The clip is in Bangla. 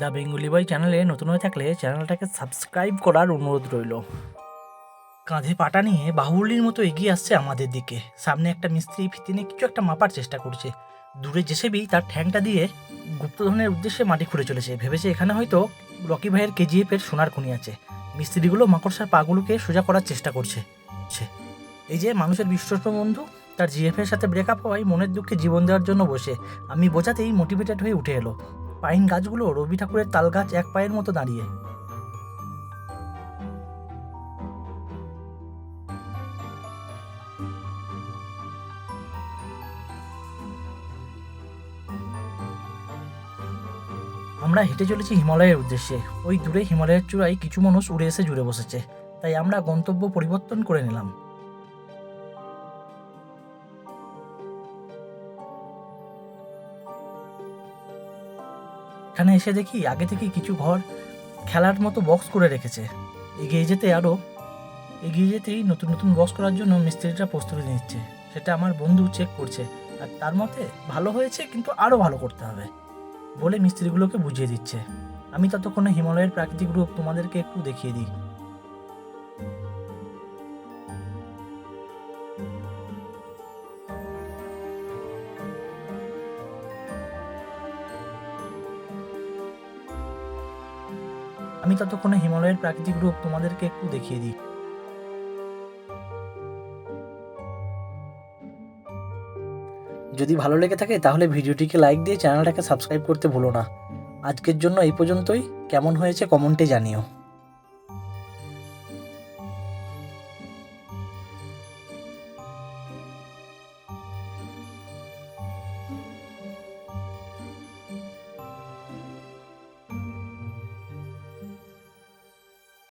দ্য বেঙ্গলি বয় চ্যানেলে নতুন হয়ে থাকলে চ্যানেলটাকে সাবস্ক্রাইব করার অনুরোধ রইল। কাঁধে পাটা নিয়ে বাহুলির মতো এগিয়ে আসছে আমাদের দিকে। সামনে একটা মিস্ত্রি ফিতে নিয়ে কিছু একটা মাপার চেষ্টা করছে। দূরে জেসেবি তার ঠ্যাংটা দিয়ে গুপ্তধনের উদ্দেশ্যে মাটি খুঁড়ে চলেছে। ভেবেছে এখানে হয়তো রকি ভাইয়ের কেজিএফ এর সোনার খনি আছে। মিস্ত্রিগুলো মাকড়সার পাগুলোকে সোজা করার চেষ্টা করছে। এই যে মানুষের বিশ্বস্ত বন্ধু, তার জিএফ এর সাথে ব্রেকআপ হওয়ায় মনের দুঃখে জীবন দেওয়ার জন্য বসে। আমি বোঝাতেই মোটিভেটেড হয়ে উঠে এলো। পাইন গাছগুলো রবি ঠাকুরের তাল গাছ এক পায়ের মতো দাঁড়িয়ে। আমরা হেঁটে চলেছি হিমালয়ের উদ্দেশ্যে। ওই দূরে হিমালয়ের চূড়ায় কিছু মানুষ উড়ে এসে জুড়ে বসেছে। তাই আমরা গন্তব্য পরিবর্তন করে নিলাম। এখানে এসে দেখি আগে থেকে কিছু ঘর খেলার মতো বক্স করে রেখেছে। এগিয়ে যেতে আরও এগিয়ে যেতেই নতুন নতুন বক্স করার জন্য মিস্ত্রিটা প্রস্তুতি নিচ্ছে। সেটা আমার বন্ধু চেক করছে। আর তার মতে ভালো হয়েছে, কিন্তু আরও ভালো করতে হবে বলে মিস্ত্রিগুলোকে বুঝিয়ে দিচ্ছে। আমি ততক্ষণে হিমালয়ের প্রাকৃতিক রূপ তোমাদেরকে একটু দেখিয়ে দিই। আমি ততক্ষণে হিমালয়ের প্রাকৃতিক রূপ তোমাদেরকে একটু দেখিয়ে দিই। যদি ভালো লেগে থাকে, তাহলে ভিডিওটিকে লাইক দিয়ে চ্যানেলটাকে সাবস্ক্রাইব করতে ভুলো না। আজকের জন্য এই পর্যন্তই। কেমন হয়েছে কমেন্টে জানিও।